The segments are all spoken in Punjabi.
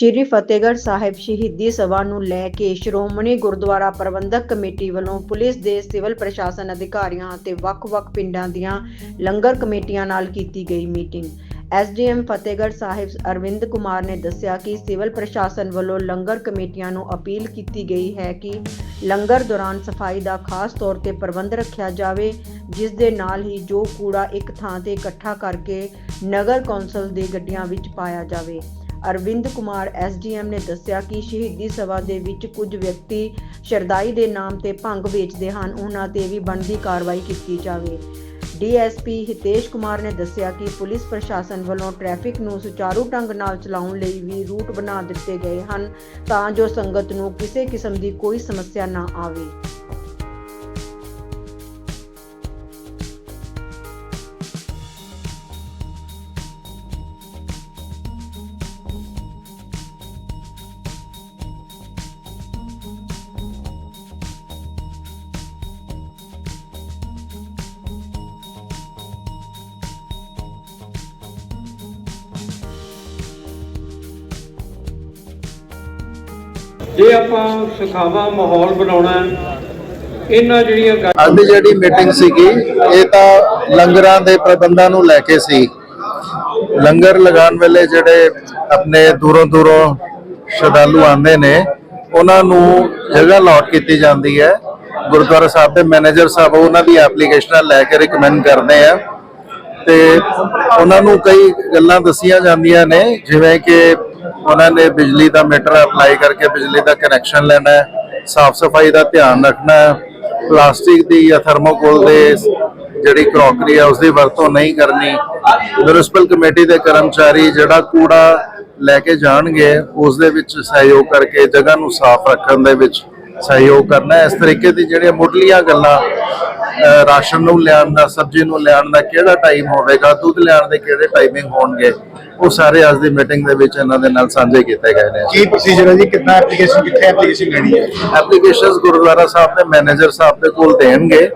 ਸ਼੍ਰੀ ਫਤਿਹਗੜ੍ਹ ਸਾਹਿਬ ਸ਼ਹੀਦੀ ਸਭਾ ਨੂੰ ਲੈ ਕੇ ਸ਼੍ਰੋਮਣੀ ਗੁਰਦੁਆਰਾ ਪ੍ਰਬੰਧਕ ਕਮੇਟੀ ਵੱਲੋਂ ਪੁਲਿਸ ਦੇ ਸਿਵਲ ਪ੍ਰਸ਼ਾਸਨ ਅਧਿਕਾਰੀਆਂ ਅਤੇ ਵੱਖ-ਵੱਖ ਪਿੰਡਾਂ ਦੀਆਂ ਲੰਗਰ ਕਮੇਟੀਆਂ ਨਾਲ ਕੀਤੀ ਗਈ ਮੀਟਿੰਗ। ਐਸਡੀਐਮ ਫਤਿਹਗੜ੍ਹ ਸਾਹਿਬ ਅਰਵਿੰਦ ਕੁਮਾਰ ਨੇ ਦੱਸਿਆ ਕਿ ਸਿਵਲ ਪ੍ਰਸ਼ਾਸਨ ਵੱਲੋਂ ਲੰਗਰ ਕਮੇਟੀਆਂ ਨੂੰ ਅਪੀਲ ਕੀਤੀ ਗਈ ਹੈ ਕਿ ਲੰਗਰ ਦੌਰਾਨ ਸਫ਼ਾਈ ਦਾ ਖਾਸ ਤੌਰ ਤੇ ਪ੍ਰਬੰਧ ਰੱਖਿਆ ਜਾਵੇ, ਜਿਸ ਦੇ ਨਾਲ ਹੀ ਜੋ ਕੂੜਾ ਇੱਕ ਥਾਂ ਤੇ ਇਕੱਠਾ ਕਰਕੇ ਨਗਰ ਕੌਂਸਲ ਦੇ ਗੱਡੀਆਂ ਵਿੱਚ ਪਾਇਆ ਜਾਵੇ। ਅਰਵਿੰਦ ਕੁਮਾਰ ਐਸਡੀਐਮ ਨੇ ਦੱਸਿਆ ਕਿ ਸ਼ਹੀਦੀ ਸਭਾ ਦੇ ਵਿੱਚ ਕੁਝ ਵਿਅਕਤੀ ਸ਼ਰਦਾਈ ਦੇ ਨਾਮ ਤੇ ਭੰਗ ਵੇਚਦੇ ਹਨ। ਉਹਨਾਂ ਤੇ ਵੀ ਬਣਦੀ ਕਾਰਵਾਈ ਕੀਤੀ ਜਾਵੇ। ਡੀਐਸਪੀ ਹਿਤੇਸ਼ ਕੁਮਾਰ ਨੇ ਦੱਸਿਆ ਕਿ ਪੁਲਿਸ ਪ੍ਰਸ਼ਾਸਨ ਵੱਲੋਂ ਟ੍ਰੈਫਿਕ ਨੂੰ ਸੁਚਾਰੂ ਢੰਗ ਨਾਲ ਚਲਾਉਣ ਲਈ ਵੀ ਰੂਟ ਬਣਾ ਦਿੱਤੇ ਗਏ ਹਨ ਤਾਂ ਜੋ ਸੰਗਤ ਨੂੰ ਕਿਸੇ ਕਿਸਮ ਦੀ ਕੋਈ ਸਮੱਸਿਆ ਨਾ ਆਵੇ। ਜੇ ਆਪਾਂ ਸੁਖਾਵਾ ਮਾਹੌਲ ਬਣਾਉਣਾ ਇਹਨਾਂ ਜਿਹੜੀਆਂ ਅੱਜ ਜਿਹੜੀ ਮੀਟਿੰਗ ਸੀਗੀ, ਇਹ ਤਾਂ ਲੰਗਰਾਂ ਦੇ ਪ੍ਰਬੰਧਾਂ ਨੂੰ ਲੈ ਕੇ ਸੀ। ਲੰਗਰ ਲਗਾਉਣ ਵੇਲੇ ਜਿਹੜੇ ਆਪਣੇ ਦੂਰੋਂ ਦੂਰੋਂ ਸ਼ਰਧਾਲੂ ਆਉਂਦੇ ਨੇ, ਉਹਨਾਂ ਨੂੰ ਜਗ੍ਹਾ ਅਲਾਟ ਕੀਤੀ ਜਾਂਦੀ ਹੈ। ਗੁਰਦੁਆਰਾ ਸਾਹਿਬ ਦੇ ਮੈਨੇਜਰ ਸਾਹਿਬ ਉਹਨਾਂ ਦੀ ਐਪਲੀਕੇਸ਼ਨਾਂ ਲੈ ਕੇ ਰਿਕਮੈਂਡ ਕਰਦੇ ਆ। ਤੇ ਉਹਨਾਂ ਨੂੰ ਕਈ ਗੱਲਾਂ ਦੱਸੀਆਂ ਜਾਂਦੀਆਂ ਨੇ, ਜਿਵੇਂ ਕਿ ਉਹਨਾਂ ਨੇ ਬਿਜਲੀ ਦਾ ਮੀਟਰ ਅਪਲਾਈ ਕਰਕੇ ਬਿਜਲੀ ਦਾ ਕਨੈਕਸ਼ਨ ਲੈਣਾ ਹੈ, ਸਾਫ਼ ਸਫ਼ਾਈ ਦਾ ਧਿਆਨ ਰੱਖਣਾ ਹੈ, ਪਲਾਸਟਿਕ ਦੀ ਜਾਂ ਥਰਮੋਕੋਲ ਦੇ ਜਿਹੜੀ ਕਰੋਕਰੀ ਹੈ ਉਸ ਦੀ ਵਰਤੋਂ ਨਹੀਂ ਕਰਨੀ, ਮਿਊਨਿਸਪਲ ਕਮੇਟੀ ਦੇ ਕਰਮਚਾਰੀ ਜਿਹੜਾ ਕੂੜਾ ਲੈ ਕੇ ਜਾਣਗੇ ਉਸ ਦੇ ਵਿੱਚ ਸਹਿਯੋਗ ਕਰਕੇ ਜਗ੍ਹਾ ਨੂੰ ਸਾਫ਼ ਰੱਖਣ ਦੇ ਵਿੱਚ ਸਹਿਯੋਗ ਕਰਨਾ ਇਸ ਤਰੀਕੇ ਦੀ ਜਿਹੜੀਆਂ ਮੁੱਢਲੀਆਂ ਗੱਲਾਂ ਰਾਸ਼ਨ ਨੂੰ ਲਿਆਉਣ ਦਾ, ਸਬਜ਼ੀ ਨੂੰ ਲਿਆਉਣ ਦਾ ਕਿਹੜਾ ਟਾਈਮ ਹੋਵੇਗਾ? ਦੁੱਧ ਲਿਆਉਣ ਦੇ ਕਿਹੜੇ ਟਾਈਮਿੰਗ ਹੋਣਗੇ? ਉਹ ਸਾਰੇ ਅੱਜ ਦੀ ਮੀਟਿੰਗ ਦੇ ਵਿੱਚ ਇਹਨਾਂ ਦੇ ਨਾਲ ਸਾਂਝੇ ਕੀਤੇ ਗਏ ਨੇ। ਕੀ ਪ੍ਰੋਸੀਜਰ ਹੈ ਜੀ? ਕਿੰਨਾ ਐਪਲੀਕੇਸ਼ਨ ਕਿੱਥੇ ਐਪਲੀਕੇਸ਼ਨ ਲੈਣੀ ਹੈ? ਐਪਲੀਕੇਸ਼ਨਸ ਗੁਰਦੁਆਰਾ ਸਾਹਿਬ ਦੇ ਮੈਨੇਜਰ ਸਾਹਿਬ ਦੇ ਕੋਲ ਦੇਣਗੇ।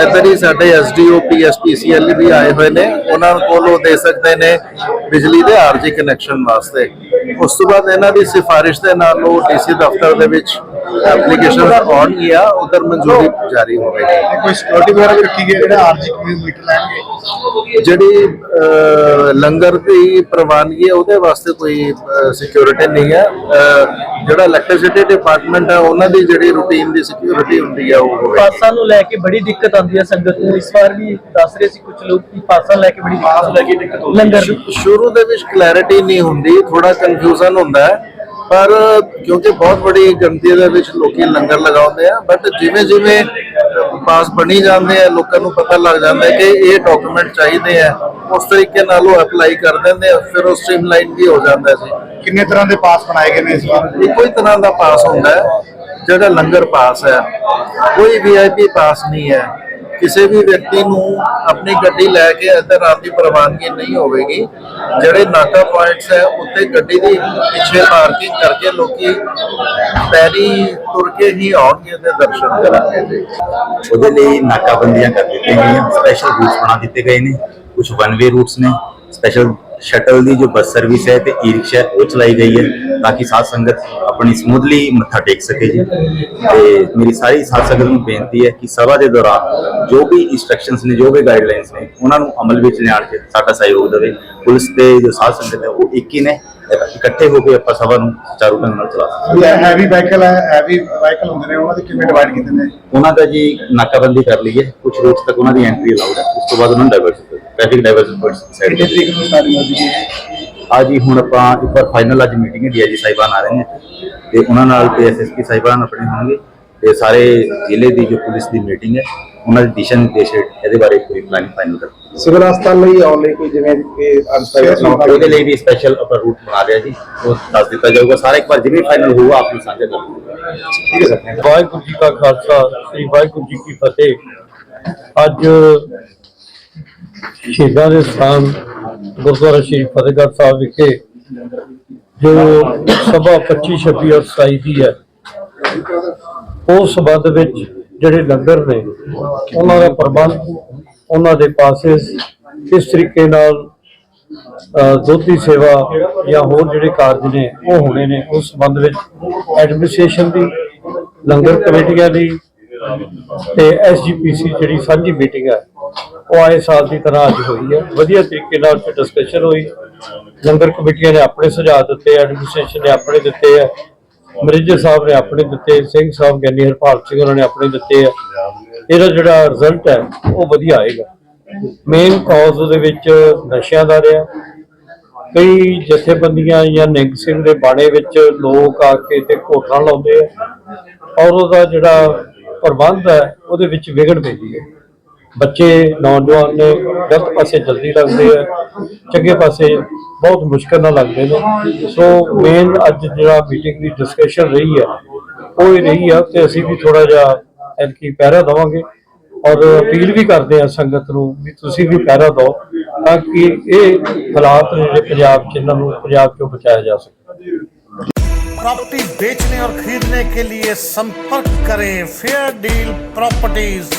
ਇੱਧਰ ਹੀ ਸਾਡੇ ਐਸਡੀਓ ਪੀਐਸਪੀਸੀਐਲ ਵੀ ਆਏ ਹੋਏ ਨੇ। ਉਹਨਾਂ ਕੋਲ ਉਹ ਦੇ ਸਕਦੇ ਨੇ ਬਿਜਲੀ ਦੇ ਆਰਜੀ ਕਨੈਕਸ਼ਨ ਵਾਸਤੇ। ਉਸ ਤੋਂ ਬਾਅਦ ਇਹਨਾਂ ਦੀ ਸਿਫਾਰਿਸ਼ ਦੇ ਨਾਲ ਉਹ ਡੀਸੀ ਦਫ਼ਤਰ ਦੇ ਵਿੱਚ ਐਪਲੀਕੇਸ਼ਨ ਆਉਣਗੀਆਂ। ਉਧਰ ਮਨਜ਼ੂਰੀ ਜਾਰੀ ਹੋਵੇਗੀ। ਕੋਈ ਸਿਕਿਉਰਿਟੀ ਵਗੈਰਾ ਰੱਖੀ ਗਈ ਹੈ? ਜਿਹੜਾ ਆਰਜੀ ਮੀਟਰ ਲੈਣਗੇ? ਜਿਹੜੀ ਲੰਗਰ ਦੀ ਪ੍ਰਵਾਨਗੀ ਹੈ ਉਹਦੇ ਵਾਸਤੇ ਕੋਈ ਸਿਕਿਉਰਿਟੀ ਨਹੀਂ ਹੈ। ਜਿਹੜਾ ਇਲੈਕਟ੍ਰਿਸਿਟੀ ਡਿਪਾਰਟਮੈਂਟ ਹੈ ਉਹਨਾਂ ਦੀ ਜਿਹੜੀ ਰੂਟੀਨ ਦੀ ਸਿਕਿਉਰਿਟੀ ਹੁੰਦੀ ਹੈ ਉਹ ਪਾਸਾਂ ਨੂੰ ਲੈ ਕੇ ਬੜੀ ਦਿੱਕਤ ਆਉਂਦੀ ਹੈ ਸੰਗਤ ਨੂੰ। ਇਸ ਵਾਰ ਵੀ ਦੱਸ ਰਹੇ ਸੀ ਕੁਝ ਲੋਕ ਕਿ ਪਾਸਾਂ ਲੈ ਕੇ ਬੜੀ ਦਿੱਕਤ ਲੈ ਕੇ ਦਿੱਕਤ ਹੁੰਦੀ ਲੰਗਰ ਦੀ ਸ਼ੁਰੂ ਦੇ ਵਿੱਚ ਕਲੈਰਿਟੀ ਨਹੀਂ ਹੁੰਦੀ ਥੋੜਾ ਕਨਫਿਊਜ਼ਨ ਹੁੰਦਾ ਹੈ। ਪਰ ਕਿਉਂਕਿ ਬਹੁਤ ਬੜੀ ਗਿਣਤੀ ਦੇ ਵਿੱਚ ਲੋਕੀ ਲੰਗਰ ਲਗਾਉਂਦੇ ਆ ਬਟ ਜਿਵੇਂ ਜਿਵੇਂ ਪਾਸ ਬਣੀ ਜਾਂਦੇ ਆ ਲੋਕਾਂ ਨੂੰ ਪਤਾ ਲੱਗ ਜਾਂਦਾ ਕਿ ਇਹ ਡਾਕੂਮੈਂਟ ਚਾਹੀਦੇ ਆ ਉਸ ਤਰੀਕੇ ਨਾਲ ਉਹ ਅਪਲਾਈ ਕਰ ਦਿੰਦੇ ਆ ਫਿਰ ਉਹ ਸਟ੍ਰੀਮਲਾਈਨ ਵੀ ਹੋ ਜਾਂਦਾ ਸੀ ਕਿੰਨੇ ਤਰ੍ਹਾਂ ਦੇ ਪਾਸ ਬਣਾਏ ਗਏ ਨੇ ਇਸ ਵਾਰ? ਇੱਕੋ ਹੀ ਤਰ੍ਹਾਂ ਦਾ ਪਾਸ ਹੁੰਦਾ ਹੈ ਜਿਹੜਾ ਲੰਗਰ ਪਾਸ ਹੈ ਕੋਈ ਵੀਆਈਪੀ ਪਾਸ ਨਹੀਂ ਹੈ। ਕਿਸੇ ਵੀ ਵਿਅਕਤੀ ਨੂੰ ਆਪਣੀ ਗੱਡੀ ਲੈ ਕੇ ਅੰਦਰ ਆਉਣ ਦੀ ਪ੍ਰਵਾਨਗੀ ਨਹੀਂ ਹੋਵੇਗੀ। ਜਿਹੜੇ ਨਾਕਾ ਪੁਆਇੰਟਸ ਹੈ, ਉੱਤੇ ਗੱਡੀ ਦੀ ਪਿੱਛੇ ਪਾਰਕਿੰਗ ਕਰਕੇ ਲੋਕੀ ਪੈਰੀ ਤੁਰ ਕੇ ਹੀ ਆਉਣਗੇ ਤੇ ਦਰਸ਼ਨ ਕਰਨਗੇ ਉਹਦੇ ਲਈ ਨਾਕਾਬੰਦੀਆਂ ਕਰ ਦਿੱਤੀਆਂ ਗਈਆਂ। ਸਪੈਸ਼ਲ ਰੂਟਸ ਬਣਾ ਦਿੱਤੇ ਗਏ ਨੇ। ਕੁਝ ਵਨ ਵੇ ਰੂਟਸ ਨੇ। ਸਪੈਸ਼ਲ ਸ਼ਟਲ ਦੀ ਜੋ ਬੱਸ ਸਰਵਿਸ ਹੈ ਤੇ ਈ ਰਿਕਸ਼ਾ ਉਹ ਚਲਾਈ ਗਈ ਹੈ ਤਾਂ ਕਿ ਸਾਧ ਸੰਗਤ ਆਪਣੀ ਸਮੂਥਲੀ ਮੱਥਾ ਟੇਕ ਸਕੇ ਜੀ। ਤੇ ਮੇਰੀ ਸਾਰੀ ਸਾਧ ਸੰਗਤ ਨੂੰ ਬੇਨਤੀ ਹੈ ਕਿ ਸਭਾ ਦੇ ਦੌਰਾਨ ਜੋ ਵੀ ਇਨਸਟਰਕਸ਼ਨਸ ਨੇ ਜੋ ਵੀ ਗਾਈਡਲਾਈਨਸ ਨੇ ਉਹਨਾਂ ਨੂੰ ਅਮਲ ਵਿੱਚ ਲਿਆਉਣ 'ਚ ਸਾਡਾ ਸਹਿਯੋਗ ਦੇਵੇ। ਪੁਲਿਸ ਤੇ ਜੋ ਸਾਧ ਸੰਗਤ ਹੈ ਉਹ ਇੱਕ ਹੀ ਨੇ। ਇਕੱਠੇ ਹੋ ਕੇ ਆਪਾਂ ਸਭਾ ਨੂੰ ਚਾਰੂ ਢੰਗ ਨਾਲ ਚਲਾ ਸਕਦੇ ਹਾਂ। ਹੈਵੀ ਵਾਹੀਕਲ ਹੈ ਹੈਵੀ ਵਾਹੀਕਲ ਹੁੰਦੇ ਨੇ ਉਹਨਾਂ ਦੇ ਕਿਵੇਂ ਡਿਵਾਈਡ ਕੀਤੇ ਨੇ? ਉਹਨਾਂ ਦਾ ਜੀ ਨਾਕਾਬੰਦੀ ਕਰ ਲਈ ਹੈ ਕੁਝ ਰੋਡਸ ਤੱਕ ਉਹਨਾਂ ਦੀ ਐਂਟਰੀ ਅਲਾਉਡ ਹੈ। ਉਸ ਤੋਂ ਬਾਅਦ ਉਹਨਾਂ ਨੂੰ ਡਾਇਵਰਟ ਟ੍ਰੈਫਿਕ ਪੁਆਇੰਟਸ ਸਾਈਡ ਕਿੰਨੇ ਤਰੀਕ ਨੂੰ ਸਟਾਰਟਿੰਗ ਹੋ ਜੂਗੀ ਆ ਜੀ ਹੁਣ ਆਪਾਂ ਇੱਕ ਵਾਰ ਫਾਈਨਲ ਅੱਜ ਮੀਟਿੰਗ ਹੈ ਡੀਆਈਜੀ ਸਾਹਿਬਾਨ ਆ ਰਹੇ ਨੇ। ਤੇ ਉਹਨਾਂ ਨਾਲ ਤੇ ਐਸਐਸਪੀ ਸਾਹਿਬਾਨ ਆਪਣੇ ਹੋਣਗੇ। ਤੇ ਸਾਰੇ ਜ਼ਿਲ੍ਹੇ ਦੀ ਜੋ ਪੁਲਿਸ ਦੀ ਮੀਟਿੰਗ ਹੈ ਉਹਨਾਂ ਦੇ ਦਿਸ਼ਾ ਨਿਰਦੇਸ਼ ਇਹਦੇ ਬਾਰੇ ਪੂਰੀ ਪਲਾਨ ਫਾਈਨਲ ਕਰ ਸਿਵਲ ਹਸਪਤਾਲ ਲਈ ਆਉਣ ਲਈ ਕੋਈ ਜਿਵੇਂ ਉਹਦੇ ਲਈ ਵੀ ਸਪੈਸ਼ਲ ਆਪਾਂ ਰੂਟ ਬਣਾ ਲਿਆ ਜੀ। ਉਹ ਦੱਸ ਦਿੱਤਾ ਜਾਊਗਾ। ਸਾਰਾ ਇੱਕ ਵਾਰ ਜਿਵੇਂ ਫਾਈਨਲ ਹੋਊਗਾ ਆਪ ਨੂੰ ਸਾਂਝਾ ਕਰ ਠੀਕ ਹੈ ਸਰ ਵਾਹਿਗੁਰੂ ਜੀ ਕਾ ਖਾਲਸਾ ਸ੍ਰੀ ਵਾਹਿਗੁਰੂ ਜੀ ਕੀ ਫਤਿਹ। ਅੱਜ ਸ਼ਹੀਦਾਂ ਦੇ ਸਥਾਨ ਗੁਰਦੁਆਰਾ ਸ਼੍ਰੀ ਫਤਿਹਗੜ੍ਹ ਸਾਹਿਬ ਵਿਖੇ, ਜੋ ਸਭਾ 25 26 ਔਰ 27 ਦੀ ਹੈ। ਉਸ ਸੰਬੰਧ ਵਿੱਚ ਜਿਹੜੇ ਲੰਗਰ ਨੇ, ਉਹਨਾਂ ਦਾ ਪ੍ਰਬੰਧ ਉਹਨਾਂ ਦੇ ਪਾਸਿਸ ਕਿਸ ਤਰੀਕੇ ਨਾਲ ਅਹ ਦੁੱਧ ਦੀ ਸੇਵਾ ਜਾਂ ਹੋਰ ਜਿਹੜੇ ਕਾਰਜ ਨੇ, ਉਹ ਹੋਣੇ ਨੇ। ਉਸ ਸੰਬੰਧ ਵਿੱਚ ਐਡਮਿਨਿਸਟ੍ਰੇਸ਼ਨ ਦੀ, ਲੰਗਰ ਕਮੇਟੀਆਂ ਦੀ ਤੇ ਐਸਜੀਪੀਸੀ ਜਿਹੜੀ ਸਾਂਝੀ ਮੀਟਿੰਗ ਹੈ ਉਹ ਆਏ ਸਾਲ ਦੀ ਤਰ੍ਹਾਂ ਅੱਜ ਹੋਈ ਹੈ। ਵਧੀਆ ਤਰੀਕੇ ਨਾਲ ਉੱਥੇ ਡਿਸਕਸ਼ਨ ਹੋਈ। ਲੰਗਰ ਕਮੇਟੀਆਂ ਨੇ ਆਪਣੇ ਸੁਝਾਅ ਦਿੱਤੇ ਐਡਮਿਨਿਸਟ੍ਰੇਸ਼ਨ ਨੇ ਆਪਣੇ ਦਿੱਤੇ ਆ। ਮਰਿੰਜਰ ਸਾਹਿਬ ਨੇ ਆਪਣੇ ਦਿੱਤੇ, ਸਿੰਘ ਸਾਹਿਬ, ਗਿਆਨੀ ਹਰਪਾਲ ਸਿੰਘ ਉਹਨਾਂ ਨੇ ਆਪਣੇ ਦਿੱਤੇ ਆ। ਇਹਦਾ ਜਿਹੜਾ ਰਿਜ਼ਲਟ ਹੈ, ਉਹ ਵਧੀਆ ਆਏਗਾ। ਮੇਨ ਕਾਜ਼ ਉਹਦੇ ਵਿੱਚ ਨਸ਼ਿਆਂ ਦਾ ਰਿਹਾ। ਕਈ ਜਥੇਬੰਦੀਆਂ ਜਾਂ ਨਿੰਗ ਸਿੰਘ ਦੇ ਬਾਣੇ ਵਿੱਚ ਲੋਕ ਆ ਕੇ ਤੇ ਘੋਟਣਾ ਲਾਉਂਦੇ ਆ। ਔਰ ਉਹਦਾ ਜਿਹੜਾ ਪ੍ਰਬੰਧ ਹੈ, ਉਹਦੇ ਵਿੱਚ ਵਿਗੜ ਪੈਂਦੀ ਹੈ। ਬੱਚੇ ਨੌਜਵਾਨ ਨੇ ਗਲਤ ਪਾਸੇ ਜਲਦੀ ਲੱਗਦੇ ਆ ਚੰਗੇ ਪਾਸੇ ਬਹੁਤ ਮੁਸ਼ਕਲ ਨਾਲ ਲੱਗਦੇ ਨੇ ਸੋ ਮੇਨ ਅੱਜ ਜਿਹੜਾ ਮੀਟਿੰਗ ਦੀ ਡਿਸਕਸ਼ਨ ਰਹੀ ਹੈ ਉਹ ਇਹ ਰਹੀ ਆ ਕਿ ਅਸੀਂ ਵੀ ਥੋੜਾ ਜਿਹਾ ਐਨਕੀ ਪਹਿਰਾ ਦੇਵਾਂਗੇ ਔਰ ਅਪੀਲ ਵੀ ਕਰਦੇ ਆ ਸੰਗਤ ਨੂੰ ਵੀ ਤੁਸੀਂ ਵੀ ਪਹਿਰਾ ਦਿਓ ਤਾਂ ਕਿ ਇਹ ਹਾਲਾਤ ਨੇ ਜਿਹੜੇ ਪੰਜਾਬ 'ਚ ਇਹਨਾਂ ਨੂੰ ਪੰਜਾਬ 'ਚੋਂ ਬਚਾਇਆ ਜਾ ਸਕੇ प्रॉपर्टी बेचने और खरीदने के लिए संपर्क करें फेयर डील प्रॉपर्टीज